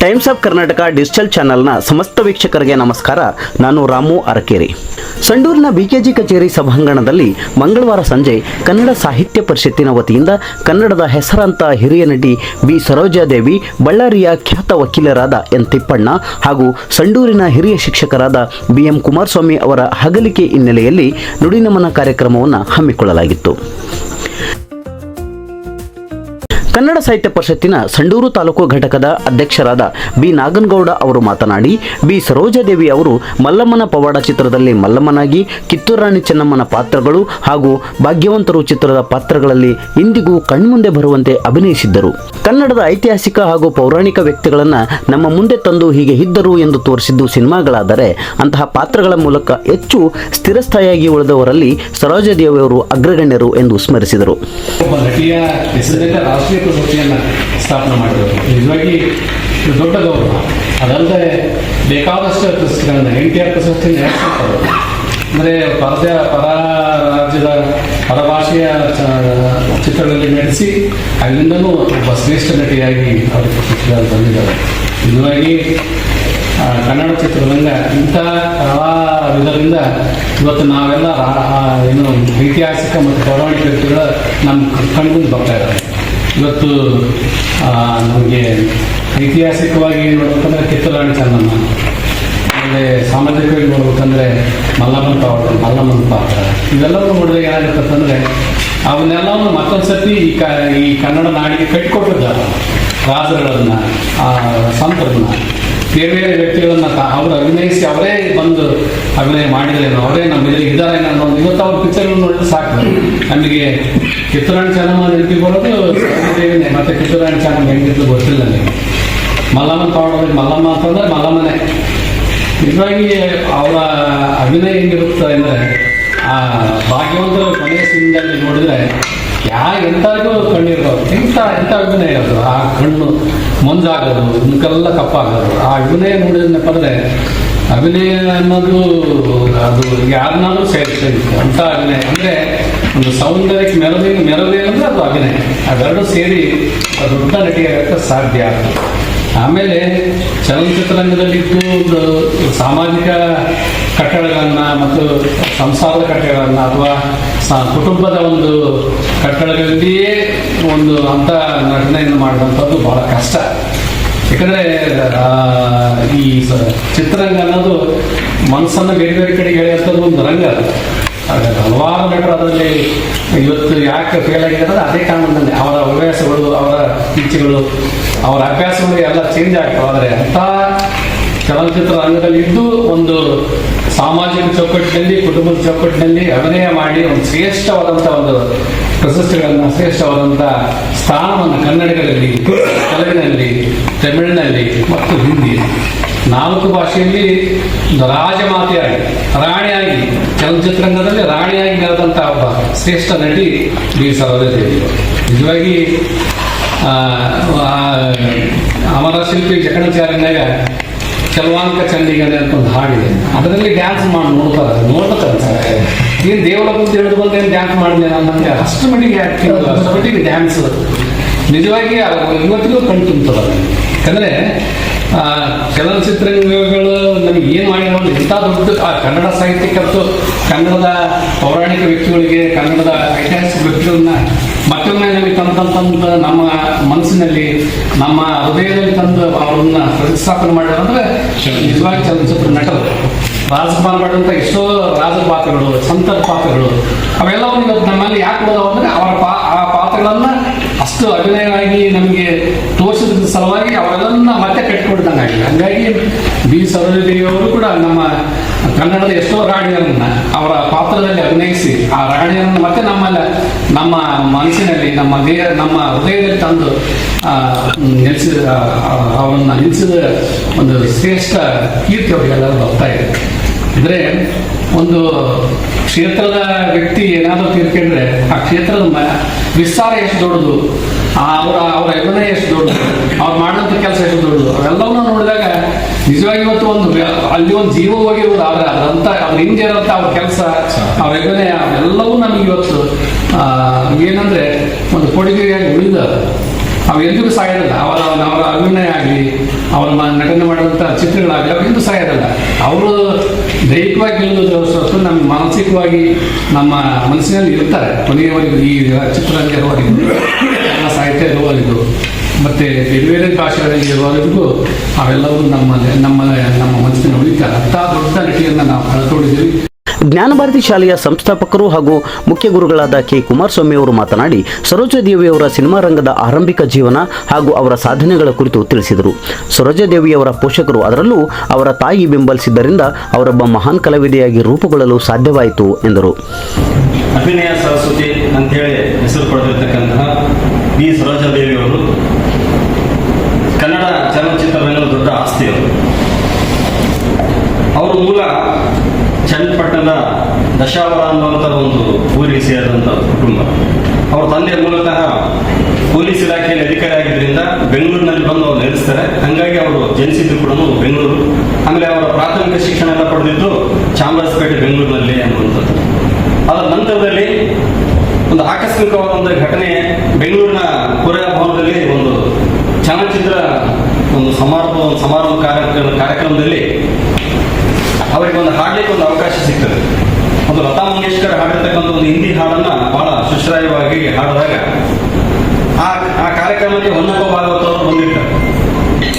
Times of Karnataka digital ಚಾನೆಲ್ನ ಸಮಸ್ತ ವೀಕ್ಷಕರಿಗೆ ನಮಸ್ಕಾರ. ನಾನು ರಾಮು ಅರಕೇರಿ. ಸಂಡೂರಿನ ಬಿಕೆಜಿ ಕಚೇರಿ ಸಭಾಂಗಣದಲ್ಲಿ ಮಂಗಳವಾರ ಸಂಜೆ ಕನ್ನಡ ಸಾಹಿತ್ಯ ಪರಿಷತ್ತಿನ ವತಿಯಿಂದ ಕನ್ನಡದ ಹೆಸರಾಂತ ಹಿರಿಯ ನಟಿ ಬಿ ಸರೋಜಾದೇವಿ ಬಳ್ಳಾರಿಯ ಖ್ಯಾತ ವಕೀಲರಾದ ಎನ್. ತಿಪ್ಪಣ್ಣ ಹಾಗೂ ಸಂಡೂರಿನ ಹಿರಿಯ ಶಿಕ್ಷಕರಾದ ಬಿ. ಎಂ. ಕುಮಾರಸ್ವಾಮಿ ಅವರ ಹಗಲಿಕೆ ಹಿನ್ನೆಲೆಯಲ್ಲಿ ನುಡಿನಮನ ಕಾರ್ಯಕ್ರಮವನ್ನು ಹಮ್ಮಿಕೊಳ್ಳಲಾಗಿತ್ತು. ಕನ್ನಡ ಸಾಹಿತ್ಯ ಪರಿಷತ್ತಿನ ಸಂಡೂರು ತಾಲೂಕು ಘಟಕದ ಅಧ್ಯಕ್ಷರಾದ ಬಿ. ನಾಗನಗೌಡ ಅವರು ಮಾತನಾಡಿ, ಬಿ. ಸರೋಜಾದೇವಿ ಅವರು ಮಲ್ಲಮ್ಮನ ಪವಾಡ ಚಿತ್ರದಲ್ಲಿ ಮಲ್ಲಮ್ಮನಾಗಿ, ಕಿತ್ತೂರಾಣಿ ಚೆನ್ನಮ್ಮನ ಪಾತ್ರಗಳು ಹಾಗೂ ಭಾಗ್ಯವಂತರು ಚಿತ್ರದ ಪಾತ್ರಗಳಲ್ಲಿ ಇಂದಿಗೂ ಕಣ್ಮುಂದೆ ಬರುವಂತೆ ಅಭಿನಯಿಸಿದ್ದರು. ಕನ್ನಡದ ಐತಿಹಾಸಿಕ ಹಾಗೂ ಪೌರಾಣಿಕ ವ್ಯಕ್ತಿಗಳನ್ನು ನಮ್ಮ ಮುಂದೆ ತಂದು ಹೀಗೆ ಇದ್ದರು ಎಂದು ತೋರಿಸಿದ್ದು ಸಿನಿಮಾಗಳಾದರೆ, ಅಂತಹ ಪಾತ್ರಗಳ ಮೂಲಕ ಹೆಚ್ಚು ಸ್ಥಿರಸ್ಥಾಯಿಯಾಗಿ ಉಳಿದವರಲ್ಲಿ ಸರೋಜಾದೇವಿ ಅವರು ಅಗ್ರಗಣ್ಯರು ಎಂದು ಸ್ಮರಿಸಿದರು. ರಾಷ್ಟ್ರೀಯ ಪ್ರಶಸ್ತಿಯನ್ನು ಸ್ಥಾಪನೆ ಮಾಡಿದರು ನಿಜವಾಗಿ ದೊಡ್ಡ ಗೌರವ. ಅದಲ್ಲದೆ ಬೇಕಾದಷ್ಟು ಪ್ರಶಸ್ತಿಗಳನ್ನು ಎನ್ ಟಿ ಆರ್ ಪ್ರಶಸ್ತಿಯನ್ನು ನಡೆಸ್ತಾರೆ ಅಂದರೆ ಪರದ ಪರ ರಾಜ್ಯದ ಪರಭಾಷೆಯ ಚಿತ್ರಗಳಲ್ಲಿ ನಡೆಸಿ ಅಲ್ಲಿಂದಲೂ ಒಬ್ಬ ಶ್ರೇಷ್ಠ ನಟಿಯಾಗಿ ಅವರು ಪ್ರಶಸ್ತಿಗಳನ್ನು ಬಂದಿದ್ದಾರೆ ನಿಜವಾಗಿ ಕನ್ನಡ ಚಿತ್ರರಂಗ ಇಂಥ ಕಲಾವಿದರಿಂದ ಇವತ್ತು ನಾವೆಲ್ಲ ಏನು ಐತಿಹಾಸಿಕ ಮತ್ತು ಪೌರಾಣಿಕ ವ್ಯಕ್ತಿಗಳ ನಮ್ಮ ಕಣ್ಮುಂದೆ ಬರ್ತಾ ಇದ್ದಾರೆ. ಇವತ್ತು ನಮಗೆ ಐತಿಹಾಸಿಕವಾಗಿ ನೋಡ್ಬೇಕಂದ್ರೆ ಕಿತ್ತೂರಾಣಿ ಚೆನ್ನಮ್ಮ. ಆಮೇಲೆ ಸಾಮಾಜಿಕವಾಗಿ ನೋಡ್ಬೇಕಂದ್ರೆ ಮಲ್ಲಮ್ಮನ ಪಾತ್ರ ಮಲ್ಲಮ್ಮನ ಪಾತ್ರ. ಇವೆಲ್ಲವೂ ನೋಡಿದಾಗ ಏನಾಗುತ್ತೆ ಅಂತಂದ್ರೆ ಅವನ್ನೆಲ್ಲವನ್ನು ಮತ್ತೊಂದು ಸರ್ತಿ ಈ ಕ ಈ ಕನ್ನಡ ನಾಡಿಗೆ ಕಟ್ಟಿಕೊಟ್ಟಿದ್ದಾರೆ ರಾಜರುಗಳನ್ನ ಆ, ಸಂತರನ್ನ. ಬೇರೆ ಬೇರೆ ವ್ಯಕ್ತಿಗಳನ್ನ ಅವರು ಅಭಿನಯಿಸಿ ಅವರೇ ಬಂದು ಅಭಿನಯ ಮಾಡಿದ್ರೇನೋ ಅವರೇ ನಮ್ಮ ಇದ್ದಾರೆ ಅನ್ನೋ ಇವತ್ತು ಅವ್ರ ಪಿಕ್ಚರ್ ನೋಡಿದ್ರೆ ಸಾಕು. ನಮಗೆ ಕಿತ್ತೂರಾಣಿ ಚೆನ್ನಮ್ಮ ನೆನಪಿ ಬರೋದು ಸರೋಜದೇವಿನೇ ಮತ್ತೆ ಕಿತ್ತೂರಾಣಿ ಚೆನ್ನಮ್ಮ ಹೆಂಗಿತ್ತು ಗೊತ್ತಿಲ್ಲ ಮಲ್ಲಮ್ಮ ತಗೊಂಡ್ರೆ ಮಲ್ಲಮ್ಮ ಅಂತಂದ್ರೆ ಮಲ್ಲಮ್ಮನೇ. ನಿಜವಾಗಿ ಅವರ ಅಭಿನಯ ಹೆಂಗಿರುತ್ತೆ ಅಂದರೆ, ಆ ಭಾಗ್ಯವಂತರ ಕೊನೆಯ ಸೀನ್ದಲ್ಲಿ ನೋಡಿದ್ರೆ ಯಾ ಎಂಥರಿಗೂ ಕಣ್ಣಿರ್ಬೋದು. ಇಂಥ ಎಂಥ ಅಭಿನಯ ಅದು? ಆ ಕಣ್ಣು ಮಂಜಾಗೋದು ಇದಕ್ಕೆಲ್ಲ ಕಪ್ಪಾಗೋದು ಆ ಅಭಿನಯ ನೋಡಿದ್ನಪ್ಪ ಪಡೆದೆ ಅಭಿನಯ ಅನ್ನೋದು ಅದು ಯಾರನ್ನಾದ್ರೂ ಸೇರಿಸ್ತದೆ ಅಂತ ಅಭಿನಯ. ಅಂದರೆ ಒಂದು ಸೌಂದರ್ಯಕ್ಕೆ ಮೆರವೇ ಮೆರವೇ ಅಂದರೆ ಅದು ಅಭಿನಯ. ಅದೆರಡು ಸೇರಿ ದೊಡ್ಡ ನಟಿಯಾಗಕ್ಕೆ ಸಾಧ್ಯ. ಆಮೇಲೆ ಚಲನಚಿತ್ರರಂಗದಲ್ಲಿದ್ದು ಒಂದು ಸಾಮಾಜಿಕ ಕಟ್ಟಡಗಳನ್ನು ಮತ್ತು ಸಂಸಾರದ ಕಟ್ಟಡಗಳನ್ನು ಅಥವಾ ಕುಟುಂಬದ ಒಂದು ಕಟ್ಟಡಗಳಲ್ಲಿಯೇ ಒಂದು ಅಂತ ನಟನೆಯನ್ನು ಮಾಡುವಂಥದ್ದು ಬಹಳ ಕಷ್ಟ. ಯಾಕಂದರೆ ಈ ಚಿತ್ರರಂಗ ಅನ್ನೋದು ಮನಸ್ಸನ್ನು ಬೇರೆ ಬೇರೆ ಕಡೆಗೆ ಎಳೆಯುವಂಥದ್ದು ಒಂದು ರಂಗ ಹಲವಾರು ನಟರು ಅದರಲ್ಲಿ ಇವತ್ತು ಯಾಕೆ ಫೇಲ್ ಆಗಿದೆ ಅದೇ ಕಾರಣದಲ್ಲಿ ಅವರ ಹವ್ಯಾಸಗಳು, ಅವರ ಇಚ್ಛೆಗಳು, ಅವರ ಅಭ್ಯಾಸಗಳು ಎಲ್ಲ ಚೇಂಜ್ ಆಗ್ತವೆ. ಆದರೆ ಅಂಥ ಚಲನಚಿತ್ರ ರಂಗದಲ್ಲಿದ್ದು ಒಂದು ಸಾಮಾಜಿಕ ಚೌಕಟ್ಟಿನಲ್ಲಿ, ಕುಟುಂಬದ ಚೌಕಟ್ಟಿನಲ್ಲಿ ಅಭಿನಯ ಮಾಡಿ ಒಂದು ಶ್ರೇಷ್ಠವಾದಂಥ ಒಂದು ಪ್ರಶಸ್ತಿಗಳನ್ನು ಶ್ರೇಷ್ಠವಾದಂಥ ಸ್ಥಾನವನ್ನು ಕನ್ನಡದಲ್ಲಿ ತೆಲುಗಿನಲ್ಲಿ, ತಮಿಳಿನಲ್ಲಿ ಮತ್ತು ಹಿಂದಿ. ನಾಲ್ಕು ಭಾಷೆಯಲ್ಲಿ ರಾಜಮಾತೆಯಾಗಿ, ರಾಣಿಯಾಗಿ, ಚಲನಚಿತ್ರರಂಗದಲ್ಲಿ ರಾಣಿಯಾಗಿ ಬೆಳೆದಂಥ ಒಬ್ಬ ಶ್ರೇಷ್ಠ ನಟಿ ಬಿ ಸರೋಜದೇವಿ ನಿಜವಾಗಿ ಅಮರ ಶಿಲ್ಪಿ ಜಕಣಚಾರ್ಯನಾಗ ಕೆಲವಾಂಕ ಚಂಡಿಗನೆ ಅಂತ ಒಂದು ಹಾಡಿದೆ. ಅದರಲ್ಲಿ ಡ್ಯಾನ್ಸ್ ಮಾಡಿ ನೋಡ್ತಾರೆ ನೋಡ್ತಾರೆ ಏನು ದೇವರ ಕುಂತು ಹಿಡಿದು ಬಂದು ಏನು ಡ್ಯಾನ್ಸ್ ಮಾಡಿದೆ ನಮಗೆ ಅಷ್ಟು ಮಟ್ಟಿಗೆ ಆ್ಯಕ್ಟಿಂಗ್ ಅಷ್ಟು ಮಟ್ಟಿಗೆ ಡ್ಯಾನ್ಸ್ ನಿಜವಾಗಿ ಇವತ್ತಿಗೂ ಕಣ್ ತುಂಬ್ತದೆ ಯಾಕಂದರೆ ಚಲನಚಿತ್ರಗಳು ನಮ್ಗೆ ಏನು ಮಾಡಿರೋ ಇಂಥ ದೊಡ್ಡ ಕನ್ನಡ ಸಾಹಿತ್ಯಕ್ಕಂತೂ ಕನ್ನಡದ ಪೌರಾಣಿಕ ವ್ಯಕ್ತಿಗಳಿಗೆ, ಕನ್ನಡದ ಐತಿಹಾಸಿಕ ವ್ಯಕ್ತಿಗಳನ್ನ ನಮಗೆ ತಂದಂತ ನಮ್ಮ ಮನಸ್ಸಿನಲ್ಲಿ, ನಮ್ಮ ಹೃದಯದಲ್ಲಿ ತಂದು ಅವರನ್ನ ಪ್ರತಿಸ್ಥಾಪನೆ ಮಾಡಿದ್ರೆ ನಿಜವಾಗಿ ಚಲನಚಿತ್ರ ನಟರು. ರಾಜಕುಮಾರ್ ಮಾಡಿದಂಥ ಎಷ್ಟೋ ರಾಜಪಾತ್ರಗಳು, ಸಂತರ ಪಾತ್ರಗಳು, ಅವೆಲ್ಲವನ್ನು ನಮ್ಮಲ್ಲಿ ಯಾಕೆ ಉಳಿದವು ಅಂದ್ರೆ ಅವರ ಪಾ, ಆ ಪಾತ್ರಗಳನ್ನ ಅಷ್ಟು ಅಭಿನಯವಾಗಿ ನಮಗೆ ತೋರಿಸಿದ ಸಲುವಾಗಿ ಅವರೆಲ್ಲನ್ನ ಮತ್ತೆ ಕಟ್ಕೊಡ್ದಂಗೆ ಆಗಿದೆ ಹಂಗಾಗಿ ಬಿ. ಸರೋಜದೇವಿ ಕೂಡ ನಮ್ಮ ಕನ್ನಡದ ಎಷ್ಟೋ ರಾಣಿಯರನ್ನ ಅವರ ಪಾತ್ರದಲ್ಲಿ ಅಭಿನಯಿಸಿ ಆ ರಾಣಿಯರನ್ನು ಮತ್ತೆ ನಮ್ಮಲ್ಲ, ನಮ್ಮ ಮನಸ್ಸಿನಲ್ಲಿ ನಮ್ಮ ದೇಹ ನಮ್ಮ ಹೃದಯದಲ್ಲಿ ತಂದು ನೆಲೆಸಿದ ಅವನ್ನ ನಿಲ್ಲಿಸಿದ ಒಂದು ಶ್ರೇಷ್ಠ ಕೀರ್ತಿ ಅವರಿಗೆಲ್ಲ ಬರ್ತಾ ಇದೆ. ಅಂದ್ರೆ ಒಂದು ಕ್ಷೇತ್ರದ ವ್ಯಕ್ತಿ ಏನಾದರೂ ತಿಳ್ಕೊಂಡ್ರೆ ಆ ಕ್ಷೇತ್ರದ ವಿಸ್ತಾರ ಎಷ್ಟು ದೊಡ್ಡದು ಅವರ ಅವರ ಅಭಿನಯ ಎಷ್ಟು ದೊಡ್ಡದು ಅವ್ರು ಮಾಡಿದಂಥ ಕೆಲಸ ಎಷ್ಟು ದೊಡ್ಡದು ಅವೆಲ್ಲವನ್ನೂ ನೋಡಿದಾಗ ನಿಜವಾಗಿ ಇವತ್ತು ಒಂದು ಅಲ್ಲಿ ಒಂದು ಜೀವ ಹೋಗಿರುವುದು ಆದ್ರೆ ಅದಂತ ಅವ್ರ ಹಿಂದೆ ಇರೋಂಥ ಅವ್ರ ಕೆಲಸ ಅವ್ರ ಅವೆಲ್ಲವೂ ನಮಗೆ ಇವತ್ತು ಏನಂದ್ರೆ ಒಂದು ಕೊಡುಗೆಯಾಗಿ ಉಳಿದ. ಅವು ಎಂದಿಗೂ ಸಾಯಿರಲ್ಲ ಅವರ ಅವರ ಅಭಿನಯ ಆಗಲಿ, ಅವರ ನಟನೆ ಮಾಡುವಂಥ ಚಿತ್ರಗಳಾಗಲಿ ಎಂದೂ ಸಾಯಿರಲ್ಲ ಅವರು ದೈಹಿಕವಾಗಿ ಗೆಲ್ಲೋದು ನಮ್ಗೆ ಮಾನಸಿಕವಾಗಿ ನಮ್ಮ ಮನಸ್ಸಿನಲ್ಲಿ ಇರ್ತಾರೆ. ಕೊನೆಯವರೆಗೂ ಈ ಚಿತ್ರರಂಗ ಇರುವವರೆಗೂ ಸಾಹಿತ್ಯ ಇರುವವರೆಗೂ ಮತ್ತು ಬೇರೆ ಬೇರೆ ಭಾಷೆಗಳಲ್ಲಿ ಇರುವವರೆಗೂ ಅವೆಲ್ಲವೂ ನಮ್ಮ ನಮ್ಮ ನಮ್ಮ ಮನಸ್ಸಿನ ಉಳಿತಾರೆ ಅಂಥ ದೊಡ್ಡ ನಟಿಯನ್ನು ನಾವು ಕಳೆದುಕೊಂಡಿದ್ದೀವಿ ಜ್ಞಾನಭಾರತಿ ಶಾಲೆಯ ಸಂಸ್ಥಾಪಕರು ಹಾಗೂ ಮುಖ್ಯ ಗುರುಗಳಾದ ಕೆ. ಕುಮಾರಸ್ವಾಮಿ ಅವರು ಮಾತನಾಡಿ ಸರೋಜಾದೇವಿಯವರ ಸಿನಿಮಾ ರಂಗದ ಆರಂಭಿಕ ಜೀವನ ಹಾಗೂ ಅವರ ಸಾಧನೆಗಳ ಕುರಿತು ತಿಳಿಸಿದರು. ಸರೋಜಾದೇವಿಯವರ ಪೋಷಕರು ಅದರಲ್ಲೂ ಅವರ ತಾಯಿ ಬೆಂಬಲಿಸಿದ್ದರಿಂದ ಅವರೊಬ್ಬ ಮಹಾನ್ ಕಲಾವಿದೆಯಾಗಿ ರೂಪುಗೊಳ್ಳಲು ಸಾಧ್ಯವಾಯಿತು ಎಂದರು. ಅಭಿನಯ ಸರಸ್ವತಿ ಅಂತೇಳಿ ಹೆಸರು ಪಡೆದಿರ್ತಕ್ಕಂತಹ ಬಿ ಸರೋಜಾದೇವಿಯವರು ಕನ್ನಡ ಚಲನಚಿತ್ರರಂಗದ ದೊಡ್ಡ ಆಸ್ತಿ ಅವರು ಮೂಲ ಚನ್ನಪಟ್ಟಣದ ದಶಾವರ ಅನ್ನುವಂಥ ಒಂದು ಊರಿಗೆ ಸೇರಿದಂಥ ಕುಟುಂಬ. ಅವ್ರ ತಂದೆ ಮೂಲತಃ ಪೊಲೀಸ್ ಇಲಾಖೆಯಲ್ಲಿ ಅಧಿಕಾರಿ ಆಗಿದ್ದರಿಂದ ಬೆಂಗಳೂರಿನಲ್ಲಿ ಬಂದು ಅವ್ರು ನೆಲೆಸ್ತಾರೆ ಹಂಗಾಗಿ ಅವರು ಜನಿಸಿದ್ದು ಕೂಡ ಬೆಂಗಳೂರು. ಆಮೇಲೆ ಅವರ ಪ್ರಾಥಮಿಕ ಶಿಕ್ಷಣ ಎಲ್ಲ ಪಡೆದಿದ್ದು ಚಾಮರಾಜಪೇಟೆ, ಬೆಂಗಳೂರಿನಲ್ಲಿ ಅನ್ನುವಂಥದ್ದು. ಅದರ ನಂತರದಲ್ಲಿ ಒಂದು ಆಕಸ್ಮಿಕವಾದ ಒಂದು ಘಟನೆ ಬೆಂಗಳೂರಿನ ಪುರ ಭವನದಲ್ಲಿ ಒಂದು ಸಮಾರಂಭ ಕಾರ್ಯಕ್ರಮ ಕಾರ್ಯಕ್ರಮದಲ್ಲಿ ಅವರಿಗೆ ಒಂದು ಹಾಡಲಿಕ್ಕೆ ಒಂದು ಅವಕಾಶ ಸಿಗ್ತದೆ. ಒಂದು ಲತಾ ಮಂಗೇಶ್ಕರ್ ಹಾಡಿರ್ತಕ್ಕಂಥ ಒಂದು ಹಿಂದಿ ಹಾಡನ್ನ ಬಹಳ ಸುಶ್ರಾಯವಾಗಿ ಹಾಡಿದಾಗ ಆ ಆ ಕಾರ್ಯಕ್ರಮಕ್ಕೆ ಹೊನ್ನಪ್ಪ ಭಾಗವತ್ ಅವರು ಬಂದಿರ್ತಾರೆ.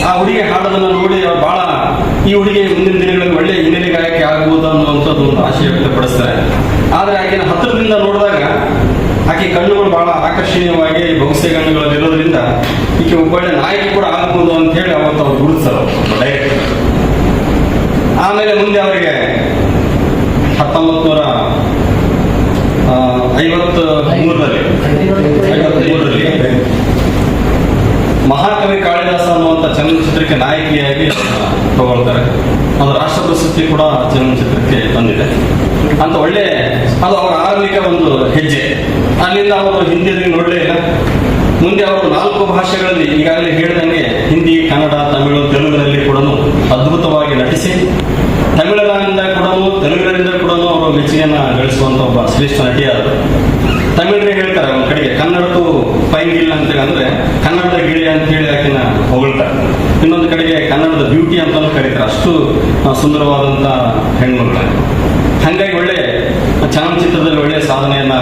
ಆ ಹುಡುಗಿ ಹಾಡೋದನ್ನು ನೋಡಿ ಅವ್ರು ಬಹಳ, ಈ ಹುಡುಗಿ ಮುಂದಿನ ದಿನಗಳಲ್ಲಿ ಒಳ್ಳೆ ಹಿನ್ನೆಲೆ ಗಾಯಕಿ ಆಗಬಹುದು ಅನ್ನುವಂಥದ್ದು ಒಂದು ಆಶಯ ವ್ಯಕ್ತಪಡಿಸ್ತಾರೆ. ಆದ್ರೆ ಆಕೆನ ಹತ್ತಿರದಿಂದ ನೋಡಿದಾಗ ಆಕೆ ಕಣ್ಣುಗಳು ಬಹಳ ಆಕರ್ಷಣೀಯವಾಗಿ ಬಹುಸೆ ಕಣ್ಣುಗಳಲ್ಲಿರೋದ್ರಿಂದ ಒಬ್ಬಳೆ ನಾಯಕಿ ಕೂಡ ಆಗ್ಬೋದು ಅಂತ ಹೇಳಿ ಅವತ್ತು ಅವ್ರು ಗುರುತಿಸಲು ಡೈರೆಕ್ಟ್ ಆಮೇಲೆ ಮುಂದೆ ಅವರಿಗೆ ಹತ್ತೊಂಬತ್ತು ನೂರ ಐವತ್ತು ಮೂರರಲ್ಲಿ ಐವತ್ತು ಮೂರರಲ್ಲಿ ಮಹಾಕವಿ ಕಾಳಿದಾಸ ಅನ್ನುವಂತ ಚಲನಚಿತ್ರಕ್ಕೆ ನಾಯಕಿಯಾಗಿ ತಗೊಳ್ತಾರೆ. ಅದು ರಾಷ್ಟ್ರ ಪ್ರಶಸ್ತಿ ಕೂಡ ಚಲನಚಿತ್ರಕ್ಕೆ ಬಂದಿದೆ ಅಂತ ಒಳ್ಳೆ, ಅದು ಅವರ ಆರಂಭಿಕ ಒಂದು ಹೆಜ್ಜೆ. ಅಲ್ಲಿಂದ ಅವರು ಹಿಂದಿಯಲ್ಲಿ ನೋಡಲೇ ಇಲ್ಲ. ಮುಂದೆ ಅವರು ಭಾಷೆಗಳಲ್ಲಿ ಈಗಾಗಲೇ ಹೇಳಿದಂಗೆ ಹಿಂದಿ, ಕನ್ನಡ, ತಮಿಳು, ತೆಲುಗಿನಲ್ಲಿ ಕೂಡ ಅದ್ಭುತವಾಗಿ ನಟಿಸಿ ತಮಿಳರಿಂದ ಕೂಡ ತೆಲುಗಿನಿಂದ ಕೂಡ ಅವರು ಮೆಚ್ಚುಗೆಯನ್ನು ಗಳಿಸುವಂತ ಒಬ್ಬ ಶ್ರೇಷ್ಠ ನಟಿಯಾದರು ತಮಿಳರೇ ಹೇಳ್ತಾರೆ ಒಂದು ಕಡೆಗೆ ಕನ್ನಡದ್ದು ಪೈಂಗಿಲ್ಲ ಅಂತ ಅಂದ್ರೆ ಕನ್ನಡದ ಗಿಳಿ ಅಂತ ಹೇಳಿ ಆಕಿನ ಹೊಗಳ್ತಾರೆ. ಇನ್ನೊಂದು ಕಡೆಗೆ ಕನ್ನಡದ ಬ್ಯೂಟಿ ಅಂತಾನು ಕರೀತಾರೆ. ಅಷ್ಟು ಸುಂದರವಾದಂತ ಹೆಣ್ಮಕ್ಳು. ಹಂಗಾಗಿ ಒಳ್ಳೆ ಚಲನಚಿತ್ರದಲ್ಲಿ ಒಳ್ಳೆ ಸಾಧನೆಯನ್ನ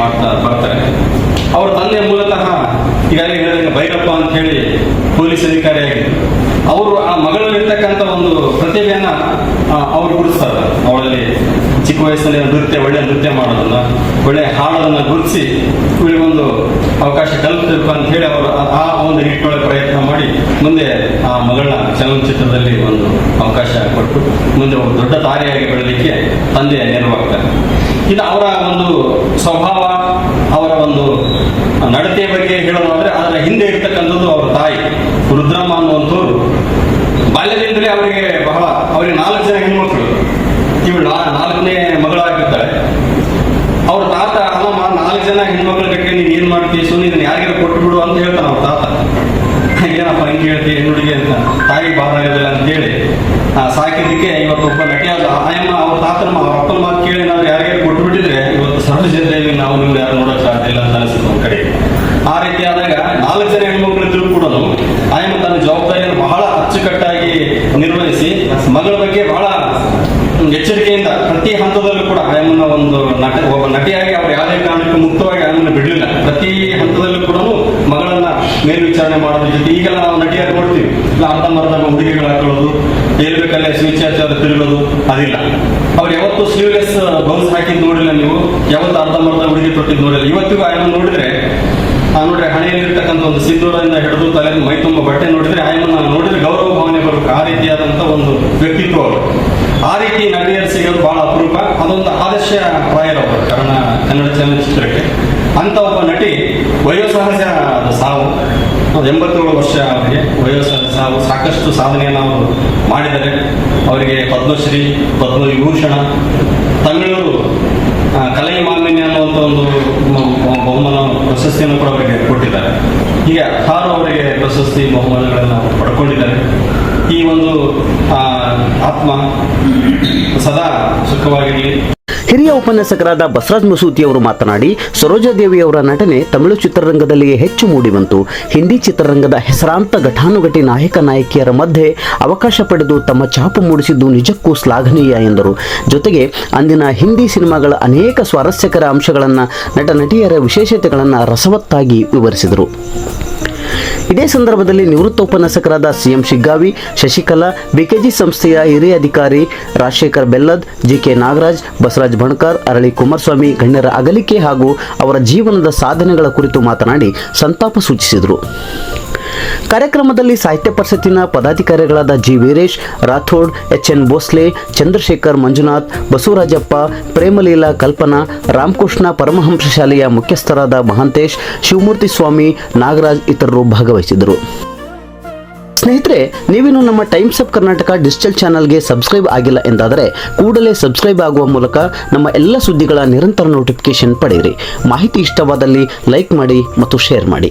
ಮಾಡ್ತಾ ಬರ್ತಾರೆ. ಅವ್ರ ತಂದೆ ಮೂಲತಃ ಈಗಾಗಲೇ ಹೇಳಿದಂಗೆ ಭೈರಪ್ಪ ಅಂತ ಹೇಳಿ ಪೊಲೀಸ್ ಅಧಿಕಾರಿಯಾಗಿ ಅವರು ಆ ಮಗಳಲ್ಲಿರ್ತಕ್ಕಂಥ ಒಂದು ಪ್ರತಿಭೆಯನ್ನ ಅವ್ರು ಗುರುತಿಸ್ತಾರೆ. ಅವಳಲ್ಲಿ ಚಿಕ್ಕ ವಯಸ್ಸಲ್ಲಿ ನೃತ್ಯ, ಒಳ್ಳೆ ನೃತ್ಯ ಮಾಡೋದನ್ನ, ಒಳ್ಳೆ ಹಾಡೋದನ್ನ ಗುರುತಿಸಿ ಇವಳಿಗೊಂದು ಅವಕಾಶ ಕಲ್ಪಿಸಬೇಕು ಅಂತ ಹೇಳಿ ಅವರು ಆ- ಒಂದು ನಿಟ್ಟಿನೊಳಗೆ ಪ್ರಯತ್ನ ಮಾಡಿ ಮುಂದೆ ಆ ಮಗಳ ಚಲನಚಿತ್ರದಲ್ಲಿ ಒಂದು ಅವಕಾಶ ಕೊಟ್ಟು ಮುಂದೆ ಒಂದು ದೊಡ್ಡ ತಾರೆಯಾಗಿ ಬೆಳಲಿಕ್ಕೆ ತಂದೆ ನೆರವಾಗ್ತಾರೆ. ಇದು ಅವರ ಒಂದು ಸ್ವಭಾವ ಅವರ ಒಂದು ನಡತೆಯ ಬಗ್ಗೆ ಹೇಳೋದಾದ್ರೆ ಅದರ ಹಿಂದೆ ಇರ್ತಕ್ಕಂಥದ್ದು ಅವರ ತಾಯಿ. ರುದ್ರಮ್ಮ ಅನ್ನುವಂಥವ್ರು. ಬಾಲ್ಯದಿಂದಲೇ ಅವರಿಗೆ ಬಹಳ ಅವರಿಗೆ ನಾಲ್ಕು ಜನ ಹೆಣ್ಮಕ್ಳು. ಇವಳು ನಾಲ್ಕನೇ ಮಗಳಾಗಿರ್ತಾಳೆ. ಅವ್ರ ತಾತ ಅಲ್ಲಮ್ಮ ನಾಲ್ಕು ಜನ ಹೆಣ್ಮಕ್ಳ ಕಟ್ಟಿ ನೀನು ಏನ್ ಮಾಡ್ತೀಯ ಸುಮ್ಮನೆ ಇದನ್ನ ಕೊಟ್ಟು ಬಿಡು ಅಂತ ಹೇಳ್ತಾನ ಅವ್ರ ತಾತ. ಏನಪ್ಪ ಹಿಂಗೆ ಹೇಳ್ತೀವಿ ಹೆಣ್ಣುಡಿಗೆ ಅಂತ. ತಾಯಿ ಬಹಳ ಹೇಳಿ ಆ, ಸಾಕಿದ್ದಕ್ಕೆ ಇವತ್ತು ಒಬ್ಬ ನಟಿಯಾದ ಆಯಮ್ಮ ಅವ್ರ ತಾತನ ಅವ್ರ ಅಪ್ಪನ ಮಾತು ಕೇಳಿ ನಾವು ಯಾರಿಗಾರು ಕೊಟ್ಟು ಬಿಟ್ಟಿದ್ರೆ ಇವತ್ತು ಜಿಲ್ಲೆಯಲ್ಲಿ ನಾವು ಯಾರು ನೋಡಕ್ ಸಾಧ್ಯ ಇಲ್ಲ ಅಂತ ಅನಿಸುತ್ತೆ ಒಂದ್ ಕಡೆ ಆ ರೀತಿ ಆದಾಗ ನಾಲ್ಕು ಜನ ಹೆಣ್ಮಕ್ಳು ಇದ್ರು ಕೂಡ ಆಯಮ್ಮ ತನ್ನ ಜವಾಬ್ದಾರಿಯನ್ನು ಬಹಳ ಅಚ್ಚುಕಟ್ಟಾಗಿ ನಿರ್ವಹಿಸಿ ಮಗಳ ಬಗ್ಗೆ ಬಹಳ ಎಚ್ಚರಿಕೆಯಿಂದ ಪ್ರತಿ ಹಂತದಲ್ಲೂ ಕೂಡ ಆಯಮ್ಮನ ಒಂದು ನಟ, ಒಬ್ಬ ನಟಿಯಾಗಿ ಅವ್ರು ಯಾವುದೇ ಕಾರಣಕ್ಕೂ ಮುಕ್ತವಾಗಿ ಆಯಮ್ಮನ ಬಿಡಲಿಲ್ಲ. ಪ್ರತಿ ಹಂತದಲ್ಲೂ ಕೂಡ ಮಗಳನ್ನ ಮೇಲ್ವಿಚಾರಣೆ ಮಾಡೋದ್ರ ಜೊತೆ ಈಗೆಲ್ಲ ನಾವು ನಟಿಯಾಗಿ ನೋಡ್ತೀವಿ. ಇಲ್ಲ ಅರ್ಧಂಬರ್ಧ ಹುಡುಗಿಗಳು ಹಾಕೊಳ್ಳೋದು ಹೇಳ್ಬೇಕಲ್ಲೇ ಸ್ವೇಚ್ಛಾಚಾರ ತಿರುಗೋದು, ಅದಿಲ್ಲ. ಅವ್ರು ಯಾವತ್ತು ಸ್ಲೀವ್ಲೆಸ್ ಬೌನ್ಸ್ ಹಾಕಿದ್ ನೋಡಿಲ್ಲ ನೀವು, ಯಾವತ್ತು ಅರ್ಧಂಬರ್ಧ ಹುಡುಗಿ ತೊಟ್ಟಿದ್ ನೋಡಿಲ್ಲ. ಇವತ್ತಿಗೂ ಆಯಮ್ಮ ನೋಡಿದ್ರೆ ನೋಡ್ರಿ, ಹಣೆಯಲ್ಲಿರ್ತಕ್ಕಂಥ ಒಂದು ಸಿಂಧೂರದಿಂದ ಹಿಡಿದು ತಲೆ ಮೈ ತುಂಬ ಬಟ್ಟೆ ನೋಡಿದ್ರೆ ಆಯಮ್ಮನ ನೋಡಿದ್ರೆ ಗೌರವ ಭಾವನೆ ಬರುತ್ತೆ. ಆ ರೀತಿಯಾದಂಥ ಒಂದು ವ್ಯಕ್ತಿತ್ವ ಆ ರೀತಿ ನಟಿಯರು ಸಿಗೋದು ಬಹಳ ಅಪರೂಪ. ಅದೊಂದು ಆದರ್ಶ ಪ್ರಾಯರವರು ಕನ್ನಡ ಕನ್ನಡ ಚಲನಚಿತ್ರಕ್ಕೆ ಅಂತ ಒಬ್ಬ ನಟಿ ವಯೋಸಹಜ ಸಾವು. ಎಂಬತ್ತೇಳು ವರ್ಷ ಅವರಿಗೆ ವಯೋಸಹಜ ಸಾವು. ಸಾಕಷ್ಟು ಸಾಧನೆಯನ್ನು ಅವರು ಮಾಡಿದ್ದಾರೆ. ಅವರಿಗೆ ಪದ್ಮಶ್ರೀ, ಪದ್ಮವಿಭೂಷಣ, ತಮಿಳರು ಕಲೈ ಮಾಲಿನ್ಯ ಅನ್ನುವಂಥ ಒಂದು ಬಹುಮಾನ ಪ್ರಶಸ್ತಿಯನ್ನು ಕೂಡ ಅವರಿಗೆ ಕೊಟ್ಟಿದ್ದಾರೆ. ಹೀಗೆ ಹಲವಾರು ಅವರಿಗೆ ಪ್ರಶಸ್ತಿ, ಬಹುಮಾನಗಳನ್ನು ಪಡ್ಕೊಂಡಿದ್ದಾರೆ. ಈ ಒಂದು ಆತ್ಮ ಸದಾ ಸುಖವಾಗಿರಲಿ. ಹಿರಿಯ ಉಪನ್ಯಾಸಕರಾದ ಬಸವರಾಜ್ ಮಸೂತಿ ಅವರು ಮಾತನಾಡಿ ಸರೋಜಾದೇವಿ ಅವರ ನಟನೆ ತಮಿಳು ಚಿತ್ರರಂಗದಲ್ಲಿಯೇ ಹೆಚ್ಚು ಮೂಡಿಬಂತು ಹಿಂದಿ ಚಿತ್ರರಂಗದ ಹೆಸರಾಂತ ಘಟಾನುಘಟಿ ನಾಯಕ ನಾಯಕಿಯರ ಮಧ್ಯೆ ಅವಕಾಶ ಪಡೆದು ತಮ್ಮ ಛಾಪು ಮೂಡಿಸಿದ್ದು ನಿಜಕ್ಕೂ ಶ್ಲಾಘನೀಯ ಎಂದರು. ಜೊತೆಗೆ, ಅಂದಿನ ಹಿಂದಿ ಸಿನಿಮಾಗಳ ಅನೇಕ ಸ್ವಾರಸ್ಯಕರ ಅಂಶಗಳನ್ನು ನಟ ನಟಿಯರ ವಿಶೇಷತೆಗಳನ್ನು ರಸವತ್ತಾಗಿ ವಿವರಿಸಿದರು. ಇದೇ ಸಂದರ್ಭದಲ್ಲಿ ನಿವೃತ್ತ ಉಪನ್ಯಾಸಕರಾದ ಸಿಎಂ ಶಿಗ್ಗಾವಿ, ಶಶಿಕಲಾ, ಬಿಕೆಜಿ ಸಂಸ್ಥೆಯ ಹಿರಿಯ ಅಧಿಕಾರಿ ರಾಜಶೇಖರ್ ಬೆಲ್ಲದ್, ಜಿಕೆ ನಾಗರಾಜ್, ಬಸವರಾಜ್ ಬಣಕಾರ್, ಅರಳಿ ಕುಮಾರಸ್ವಾಮಿ, ಗಣ್ಯರ ಅಗಲಿಕೆ ಹಾಗೂ ಅವರ ಜೀವನದ ಸಾಧನೆಗಳ ಕುರಿತು ಮಾತನಾಡಿ ಸಂತಾಪ ಸೂಚಿಸಿದರು. ಕಾರ್ಯಕ್ರಮದಲ್ಲಿ ಸಾಹಿತ್ಯ ಪರಿಷತ್ತಿನ ಪದಾಧಿಕಾರಿಗಳಾದ G Veeresh, Rathod H N Bhosle, Chandrashekhar Manjunath, Basavarajappa, Premaleela Kalpana, Ramakrishna Paramahamsa ಶಾಲೆಯ ಮುಖ್ಯಸ್ಥರಾದ ಮಹಾಂತೇಶ್, ಶಿವಮೂರ್ತಿ ಸ್ವಾಮಿ, ನಾಗರಾಜ್ ಇತರರು ಭಾಗವಹಿಸಿದರು ಸ್ನೇಹಿತರೆ, ನೀವಿನ್ನು ನಮ್ಮ ಟೈಮ್ಸ್ ಆಫ್ ಕರ್ನಾಟಕ ಡಿಜಿಟಲ್ ಚಾನಲ್ಗೆ ಸಬ್ಸ್ಕ್ರೈಬ್ ಆಗಿಲ್ಲ ಎಂದಾದರೆ ಕೂಡಲೇ ಸಬ್ಸ್ಕ್ರೈಬ್ ಆಗುವ ಮೂಲಕ ನಮ್ಮ ಎಲ್ಲ ಸುದ್ದಿಗಳ ನಿರಂತರ ನೋಟಿಫಿಕೇಶನ್ ಪಡೆಯಿರಿ. ಮಾಹಿತಿ ಇಷ್ಟವಾದಲ್ಲಿ ಲೈಕ್ ಮಾಡಿ ಮತ್ತು ಶೇರ್ ಮಾಡಿ.